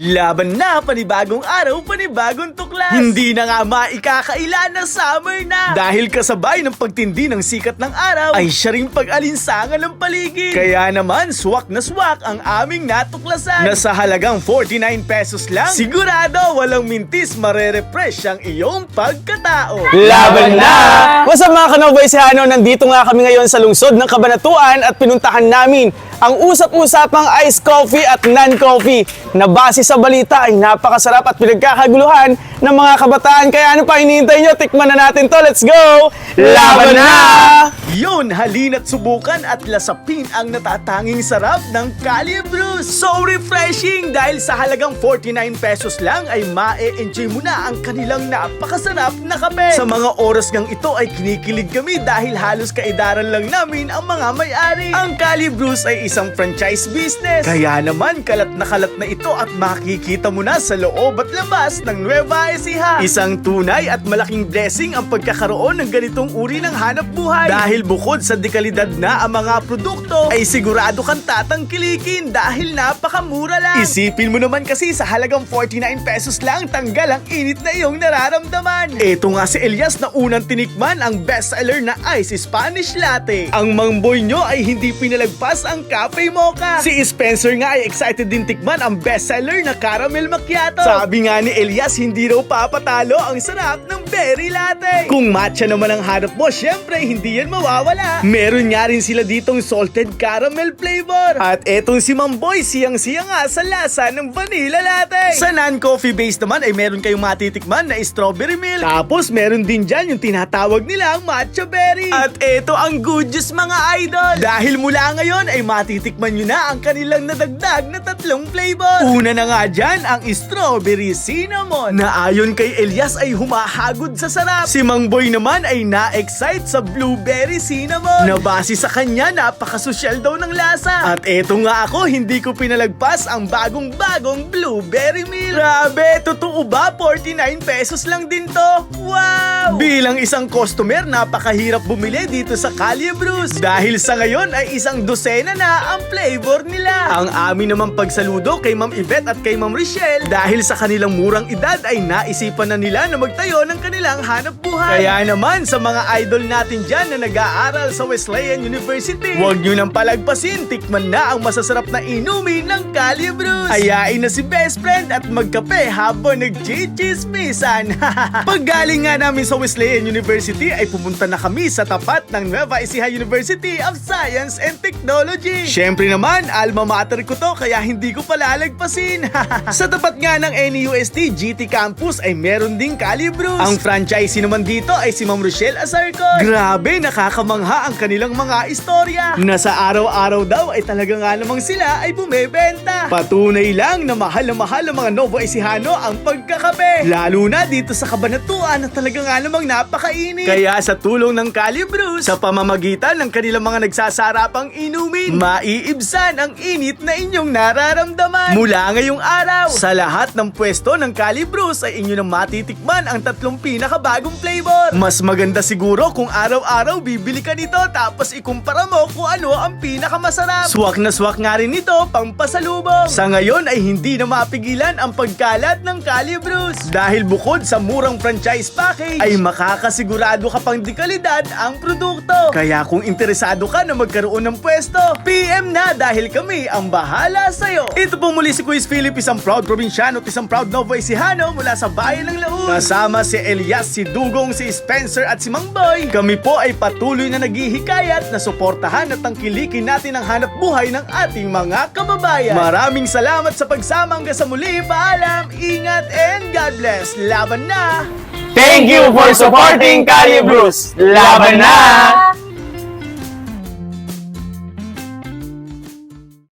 Laban na, panibagong araw, panibagong tuklas. Hindi na nga maikakaila na summer na. Dahil kasabay ng pagtindi ng sikat ng araw, ay siya ring pag-alinsangan ng paligid. Kaya naman, swak na swak ang aming natuklasan. Na sa halagang 49 pesos lang, sigurado walang mintis marerefresh ang iyong pagkatao. Laban na! What's up mga kanoboy si Hano? Nandito nga kami ngayon sa lungsod ng Kabanatuan at pinuntahan namin ang usap-usapang iced coffee at non-coffee na base sa balita ay napakasarap at pinagkakaguluhan ng mga kabataan. Kaya ano pa hinihintay nyo? Tikman na natin to. Let's go! Laban na! Yun, halina't subukan at lasapin ang natatanging sarap ng Cali. So refreshing dahil sa halagang 49 pesos lang ay ma-enjoy mo na ang kanilang napakasarap na kape. Sa mga oras ngang ito ay kinikilig kami dahil halos kaidaran lang namin ang mga may-ari. Ang Cali ay isang franchise business. Kaya naman kalat na kalat na ito at makikita mo na sa loob at labas ng Nueva Ecija. Isang tunay at malaking blessing ang pagkakaroon ng ganitong uri ng hanap buhay. Dahil bukod sa dekalidad na ang mga produkto, ay sigurado kang tatangkilikin dahil napakamura lang. Isipin mo naman kasi sa halagang 49 pesos lang tanggal ang init na iyong nararamdaman. Ito nga si Elias na unang tinikman ang bestseller na Ice Spanish Latte. Ang mangboy nyo ay hindi pinalagpas ang Cafe Mocha. Si Spencer nga ay excited din tikman ang bestseller na Caramel Macchiato. Sabi nga ni Elias hindi raw papatalo ang sarap ng berry latte. Kung matcha naman ang hanap mo, syempre hindi yan mawawala. Meron nga rin sila ditong salted caramel flavor. At etong si Mamboy, siyang-siya nga sa lasa ng vanilla latte. Sa non-coffee based naman ay meron kayong matitikman na strawberry milk. Tapos meron din dyan yung tinatawag nilang matcha berry. At eto ang good juice mga idol. Dahil mula ngayon ay matitikman nyo na ang kanilang nadagdag na tatlong flavor. Una na nga dyan ang strawberry cinnamon na ayon kay Elias ay humahagod sa sarap. Si Mang Boy naman ay na-excite sa blueberry cinnamon na base sa kanya napakasosyal daw ng lasa. At eto nga ako hindi ko pinalagpas ang bagong-bagong blueberry meal. Grabe, totoo ba? 49 pesos lang din to? Wow! Bilang isang customer, napakahirap bumili dito sa Calye Brews. Dahil sa ngayon ay isang dosena na ang flavor nila. Ang amin naman pagsaludo kay Ma'am Yvette at kay Ma'am Richelle dahil sa kanilang murang edad ay naisipan na nila na magtayo ng kanilang hanap buhay. Kaya naman sa mga idol natin dyan na nag-aaral sa Wesleyan University, huwag nyo nang palagpasin, tikman na ang masasarap na inumin ng Brews. Ayain na si best friend at magkape habang nag-chichismisan. Pag galing nga namin sa Wesleyan University ay pumunta na kami sa tapat ng Nueva Ecija University of Science and Technology. Siyempre naman, alma mater ko to kaya hindi ko palalagpasin. sa tapat nga ng NUST GT Campus ay meron ding Brews. Ang franchisee naman dito ay si Ma'am Rochelle Azarcon. Grabe, nakakamangha ang kanilang mga istorya. Na sa araw-araw daw ay talaga nga namang sila ay bumebenta. Patunay lang na mahal na mahal ang mga Novo Ecijano ang pagkakape. Lalo na dito sa kabanatuan na talaga nga namang napakainit. Kaya sa tulong ng Cali sa pamamagitan ng kanilang mga nagsasarapang inumin, maiibsan ang init na inyong nararamdaman. Mula ngayong araw, sa lahat ng pwesto ng Cali ay inyo nang matitikman ang tatlong pinakabagong flavor. Mas maganda siguro kung araw-araw bibili ka nito tapos ikumpara mo kung ano ang pinakamasarap. Swak na swak nga rin ito pang pasalubong. Sa ngayon ay hindi na mapigilan ang pagkalat ng Cali. Dahil bukod sa murang franchise package, ay makakasigurado ka pang dekalidad ang produkto. Kaya kung interesado ka na magkaroon ng pwesto, PM na dahil kami ang bahala sa'yo. Ito po muli si Quiz Philip, isang proud probinsyano at isang proud Novo Ecijano mula sa bayan ng Laun. Kasama si Elias, si Dugong, si Spencer at si Mang Boy. Kami po ay patuloy na naghihikayat na suportahan at tangkilikin natin ang hanap buhay ng ating mga kababayan. Maraming salamat sa pagsama hanggang sa muli. Paalam, ingat, and God bless. Laban na! Thank you for supporting Cali Brews! Laban na!